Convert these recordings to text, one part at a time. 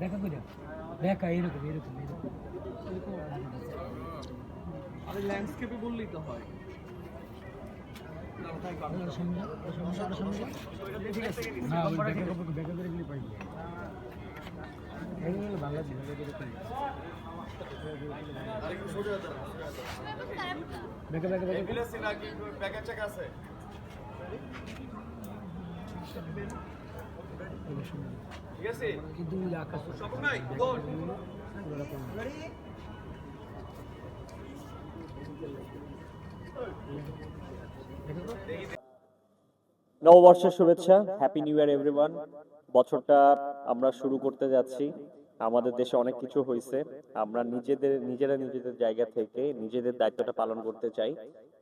দেখা করে দেখা এরকম এরকম আরে ল্যান্ডস্কেপে বললেই তো হয়। না নববর্ষের শুভেচ্ছা হ্যাপি নিউ ইয়ার এভরিওয়ান বছরটা আমরা শুরু করতে যাচ্ছি। আমাদের দেশে অনেক কিছু হয়েছে। আমরা নিজেদের, নিজেরা নিজেদের জায়গা থেকে নিজেদের দায়িত্বটা পালন করতে চাই।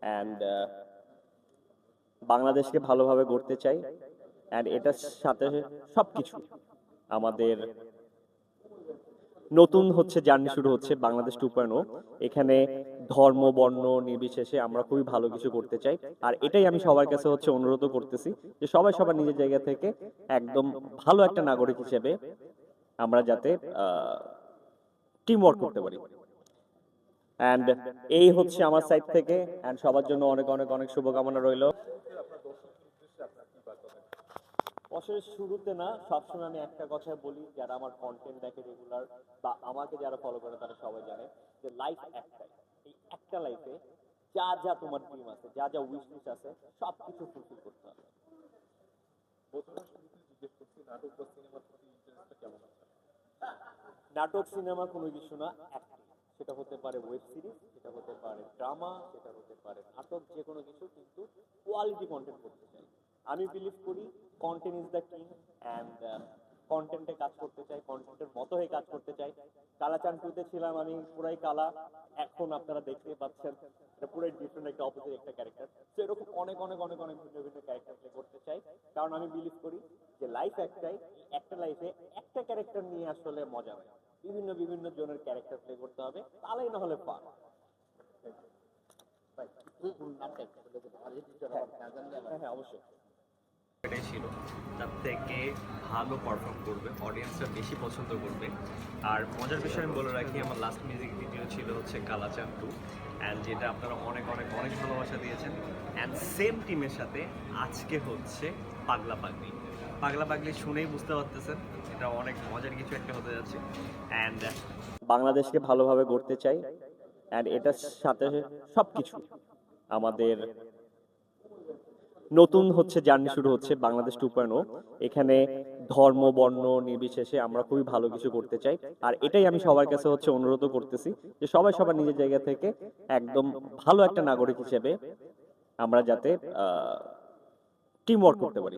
অ্যান্ড বাংলাদেশকে ভালোভাবে গড়তে চাই। অ্যান্ড এটার সাথে সবকিছু। আমাদের নতুন হচ্ছে জার্নি শুরু হচ্ছে বাংলাদেশ টু এখানে ধর্ম, বর্ণ নির্বিশেষে আমরা খুবই ভালো কিছু করতে চাই। আর এটাই আমি সবার কাছে হচ্ছে অনুরোধ করতেছি যে সবাই সবার নিজের জায়গা থেকে একদম ভালো একটা নাগরিক হিসেবে আমরা যাতে টিম ওয়ার্ক করতে পারি। অ্যান্ড এই হচ্ছে আমার সাইড থেকে। অ্যান্ড সবার জন্য অনেক অনেক অনেক শুভকামনা রইল। বছরের শুরুতে না, সবসময় আমি একটা কথা বলি, যারা আমার কন্টেন্ট দেখে রেগুলার বা আমাকে যারা ফলো করে তারা সবাই জানে যে লাইফ একটাই। এই একটা লাইফে যা যা তোমার ড্রিম আছে, যা যা উইশ লিস্ট আছে সব কিছু ফুলফিল করতে হবে। নাটক সিনেমা কোনো কিছু না। সেটা হতে পারে ওয়েব সিরিজ সেটা হতে পারে ড্রামা সেটা হতে পারে নাটক যে কোনো কিছু, কিন্তু কোয়ালিটি কন্টেন্ট করতে চাই। আমি বিলিভ করি content is the king and কন্টেন্টে কাজ করতে চাই কন্টেন্টের মতো হয়ে কাজ করতে চাই। কালাচান টুতে ছিলাম আমি পুরাই কালা। এখন আপনারা দেখতে পাচ্ছেন এটা পুরাই ডিফারেন্ট একটা অপোজিট একটা ক্যারেক্টার তো এরকম অনেক অনেক অনেক অনেক ভিন্ন ভিন্ন ক্যারেক্টার প্লে করতে চাই। কারণ আমি বিলিভ করি যে লাইফ একটাই একটা লাইফে একটা ক্যারেক্টার নিয়ে আসলে মজা নেই বিভিন্ন বিভিন্ন জনের ক্যারেক্টার প্লে করতে হবে তাহলেই না হলে পার হ্যাঁ হ্যাঁ অবশ্যই। ছিল, তার থেকে ভালো পারফর্ম করবে অডিয়েন্সরা বেশি পছন্দ করবে। আর মজার বিষয় আমি বলে রাখি, আমার লাস্ট মিউজিক ভিডিও ছিল হচ্ছে কালাচান টু অ্যান্ড যেটা আপনারা অনেক অনেক অনেক ভালোবাসা দিয়েছেন। অ্যান্ড সেম টিমের সাথে আজকে হচ্ছে পাগলা পাগলি। পাগলা পাগলি শুনেই বুঝতে পারতেছেন, এটা অনেক মজার কিছু একটা হতে যাচ্ছে। অ্যান্ড বাংলাদেশকে ভালোভাবে গড়তে চাই অ্যান্ড এটার সাথে সবকিছু আমাদের নতুন হচ্ছে জার্নি শুরু হচ্ছে বাংলাদেশ টু এখানে ধর্ম, বর্ণ নির্বিশেষে আমরা খুবই ভালো কিছু করতে চাই। আর এটাই আমি সবার কাছে হচ্ছে অনুরোধ করতেছি যে সবাই সবার নিজের জায়গা থেকে একদম ভালো একটা নাগরিক হিসেবে আমরা যাতে টিম ওয়ার্ক করতে পারি।